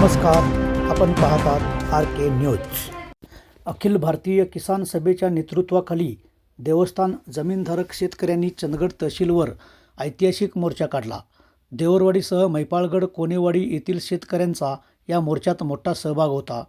नमस्कार आपण पाहतात आर के न्यूज. अखिल भारतीय किसान सभेच्या नेतृत्वाखाली देवस्थान जमीनधारक शेतकऱ्यांनी चंदगड तहसीलवर ऐतिहासिक मोर्चा काढला. देवरवाडीसह मैपाळगड कोनेवाडी येथील शेतकऱ्यांचा या मोर्चात मोठा सहभाग होता.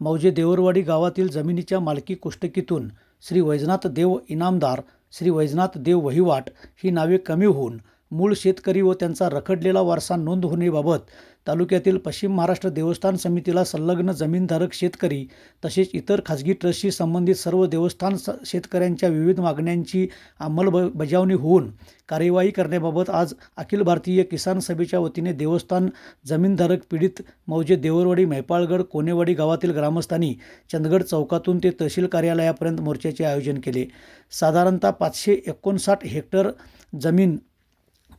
मौजे देवरवाडी गावातील जमिनीच्या मालकी कुष्टकीतून श्री वैजनाथ देव इनामदार श्री वैजनाथ देव वहिवाट ही नावे कमी होऊन मूळ शेतकरी व त्यांचा रखडलेला वारसा नोंद होण्याबाबत तालुक्यातील पश्चिम महाराष्ट्र देवस्थान समितीला संलग्न जमीनधारक शेतकरी तसेच इतर खाजगी ट्रस्टशी संबंधित सर्व देवस्थान स शेतकऱ्यांच्या विविध मागण्यांची अंमलबजावणी होऊन कार्यवाही करण्याबाबत आज अखिल भारतीय किसान सभेच्या वतीने देवस्थान जमीनधारक पीडित मौजे देवरवाडी मैपाळगड कोनेवाडी गावातील ग्रामस्थांनी चंदगड चौकातून ते तहसील कार्यालयापर्यंत मोर्चाचे आयोजन केले. साधारणतः पाचशे एकोणसाठ हेक्टर जमीन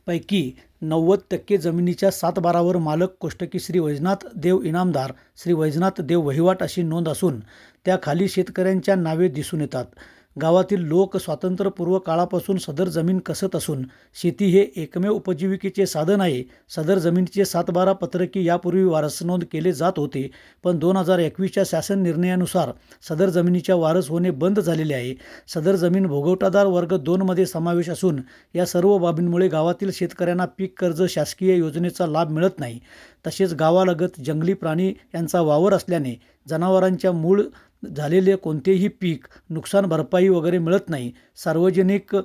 पैकी नव्वद टक्के जमिनीच्या सात बारावर मालक कोष्टकी श्री वैजनाथ देव इनामदार श्री वैजनाथ देव वहिवाट अशी नोंद असून त्याखाली शेतकऱ्यांच्या नावे दिसून येतात. गावातील लोक स्वातंत्र्यपूर्व काळापासून सदर जमीन कसत असून शेती हे एकमेव उपजीविकेचे साधन आहे. सदर जमिनीचे सातबारा पत्रकी यापूर्वी वारस नोंद केले जात होते पण दोन हजार एकवीसच्या शासन निर्णयानुसार सदर जमिनीच्या वारस होणे बंद झालेले आहे. सदर जमीन भोगवटादार वर्ग दोनमध्ये समावेश असून या सर्व बाबींमुळे गावातील शेतकऱ्यांना पीक कर्ज शासकीय योजनेचा लाभ मिळत नाही. तसेच गावालगत जंगली प्राणी यांचा वावर असल्याने जनावरांच्या मूळ झालेले कोणतेही पीक नुकसान भरपाई वगैरे मिळत नाही. सार्वजनिक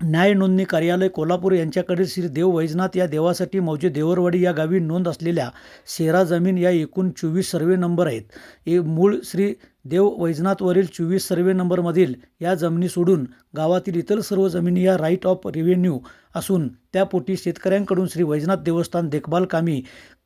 न्याय नोंदणी कार्यालय कोल्हापूर यांच्याकडे श्री देव वैजनाथ या देवासाठी मौजे देवरवाडी या गावी नोंद असलेल्या शेरा जमीन या एकूण चोवीस सर्वे नंबर आहेत. हे मूळ श्री देव वैजनाथवरील चोवीस सर्वे नंबरमधील या जमिनी सोडून गावातील इतर सर्व जमिनी या राईट ऑफ रेव्हेन्यू असून त्यापोटी शेतकऱ्यांकडून श्री वैजनाथ देवस्थान देखभाल कामी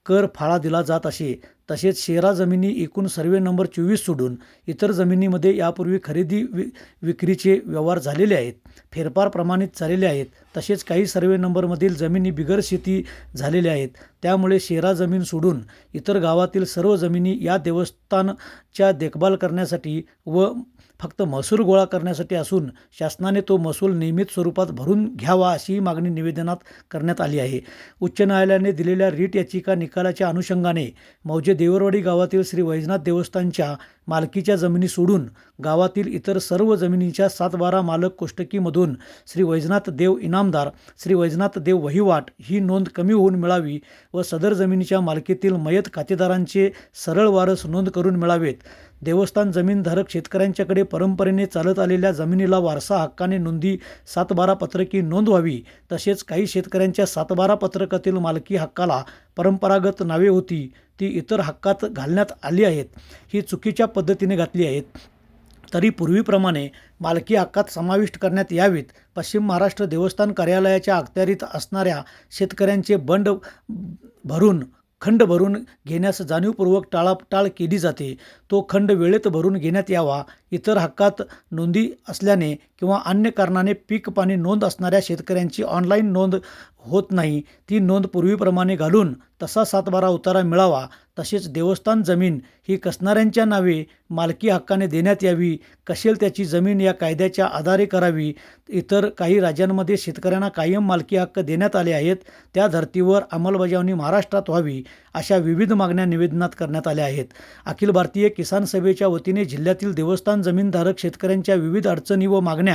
कर फाळा दिला जात असे. तसेच शेरा जमिनी एकूण सर्वे नंबर चोवीस सोडून इतर जमिनीमध्ये यापूर्वी खरेदी वि विक्रीचे व्यवहार झालेले आहेत. फेरफार प्रमाणित झालेले आहेत. तसेच काही सर्वे नंबरमधील जमिनी बिगर शेती झालेल्या आहेत. त्यामुळे शेरा जमीन सोडून इतर गावातील सर्व जमिनी या देवस्थानच्या देखभाल करण्यासाठी व फक्त महसूल गोळा करण्यासाठी असून शासनाने तो महसूल नियमित स्वरूपात भरून घ्यावा अशी मागणी निवेदनात करण्यात आली आहे. उच्च न्यायालयाने दिलेल्या रीट याचिका निकालाच्या अनुषंगाने मौजे देवरवाडी गावातील श्री वैजनाथ देवस्थानच्या मालकीच्या जमिनी सोडून गावातील इतर सर्व जमिनीच्या सातबारा मालक कोष्टकीमधून श्री वैजनाथ देव इनामदार श्री वैजनाथ देव वहिवाट ही नोंद कमी होऊन मिळावी व सदर जमिनीच्या मालकीतील मयत खातेदारांचे सरळ वारस नोंद करून मिळावेत. देवस्थान जमीनधारक शेतकऱ्यांच्याकडे परंपरेने चालत आलेल्या जमिनीला वारसा हक्काने नोंदी सातबारा पत्रकी नोंद व्हावी तसेच काही शेतकऱ्यांच्या सातबारा पत्रकातील मालकी हक्काला परंपरागत नावे होती ती इतर हक्कात घालण्यात आली आहेत. ही चुकीच्या पद्धतीने घातली आहेत. तरी पूर्वीप्रमाणे मालकी हक्कात समाविष्ट करण्यात यावीत. पश्चिम महाराष्ट्र देवस्थान कार्यालयाच्या अखत्यारीत असणाऱ्या शेतकऱ्यांचे बंड भरून खंड भरून घेण्यास जाणीवपूर्वक टाळाटाळ केली जाते. तो खंड वेळेत भरून घेण्यात यावा. इतर हक्कात नोंदी असल्याने किंवा अन्य कारणाने पीक पाणी नोंद असणाऱ्या शेतकऱ्यांची ऑनलाईन नोंद होत नाही. ती नोंद पूर्वीप्रमाणे घालून तसा सातबारा उतारा मिळावा. तसेच देवस्थान जमीन ही कसणाऱ्यांच्या नावे मालकी हक्काने देण्यात यावी. कशेल त्याची जमीन या कायद्याच्या आधारे करावी. इतर काही राज्यांमध्ये शेतकऱ्यांना कायम मालकी हक्क देण्यात आले आहेत. त्या धर्तीवर अंमलबजावणी महाराष्ट्रात व्हावी अशा विविध मागण्या निवेदनात करण्यात आल्या आहेत. अखिल भारतीय किसान सभेच्या वतीने जिल्ह्यातील देवस्थान जमीनधारक शेतकऱ्यांच्या विविध अडचणी व मागण्या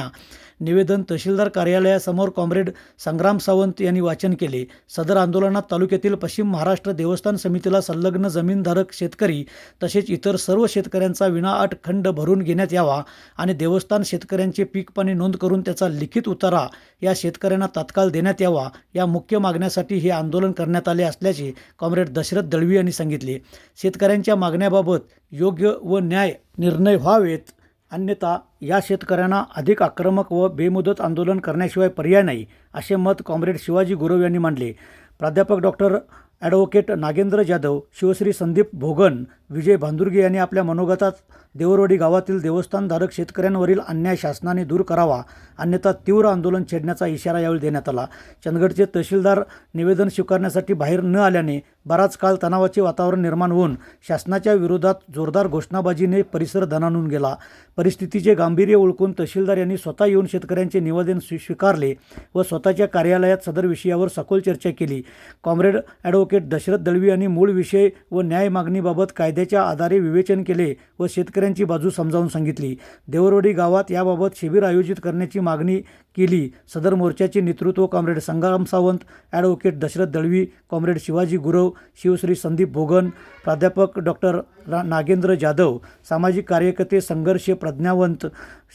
निवेदन तहसीलदार कार्यालयासमोर कॉम्रेड संग्राम सावंत यांनी वाचन केले. सदर आंदोलनात तालुक्यातील पश्चिम महाराष्ट्र देवस्थान समितीला संलग्न जमीनधारक शेतकरी तसेच इतर सर्व शेतकऱ्यांचा विनाअट खंड भरून घेण्यात यावा आणि देवस्थान शेतकऱ्यांचे पीक पाणी नोंद करून त्याचा लिखित उतारा या शेतकऱ्यांना तात्काळ देण्यात यावा या मुख्य मागण्यासाठी हे आंदोलन करण्यात आले असल्याचे कॉम्रेड दशरथ दळवी यांनी सांगितले. शेतकऱ्यांच्या मागण्याबाबत योग्य व न्याय निर्णय व्हावेत. अन्यथा या शेतकऱ्यांना अधिक आक्रमक व बेमुदत आंदोलन करण्याशिवाय पर्याय नाही असे मत कॉम्रेड शिवाजी गुरव यांनी मांडले. प्राध्यापक डॉक्टर ॲडव्होकेट नागेंद्र जाधव शिवश्री संदीप भोगन विजय भांदुर्गे यांनी आपल्या मनोगतात देवरवाडी गावातील देवस्थानधारक शेतकऱ्यांवरील अन्याय शासनाने दूर करावा अन्यथा तीव्र आंदोलन छेडण्याचा इशारा यावेळी देण्यात आला. चंदगडचे तहसीलदार निवेदन स्वीकारण्यासाठी बाहेर न आल्याने बराच काळ तणावाचे वातावरण निर्माण होऊन शासनाच्या विरोधात जोरदार घोषणाबाजीने परिसर धनानून गेला. परिस्थितीचे गांभीर्य ओळखून तहसीलदार यांनी स्वतः येऊन शेतकऱ्यांचे निवेदन स्वी स्वीकारले व स्वतःच्या कार्यालयात सदर विषयावर सखोल चर्चा केली. कॉम्रेड ॲडव्होकेट दशरथ दळवी यांनी मूळ विषय व न्याय मागणीबाबत कायद्याच्या आधारे विवेचन केले व शेतकऱ्यांची बाजू समजावून सांगितली. देवरवाडी गावात याबाबत शिबिर आयोजित करण्याची मागणी केली. सदर मोर्चाचे नेतृत्व comrade Sangram Sawant advocate Dashrath Dalvi comrade Shivaji Gurav Shivshri Sandeep Bhogan प्राध्यापक डॉक्टर रा नागेंद्र जाधव सामाजिक कार्यकर्ते संघर्ष प्रज्ञावंत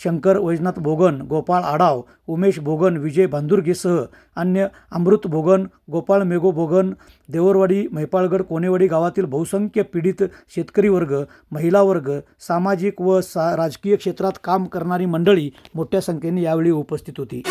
शंकर वैजनाथ भोगन गोपाळ आडाव उमेश भोगन विजय भांदुर्गेसह अन्य अमृत भोगन गोपाळ मेघो भोगन देवरवाडी महिपाळगड कोनेवाडी गावातील बहुसंख्य पीडित शेतकरी वर्ग महिला वर्ग सामाजिक व सा राजकीय क्षेत्रात काम करणारी मंडळी मोठ्या संख्येने यावेळी उपस्थित होती.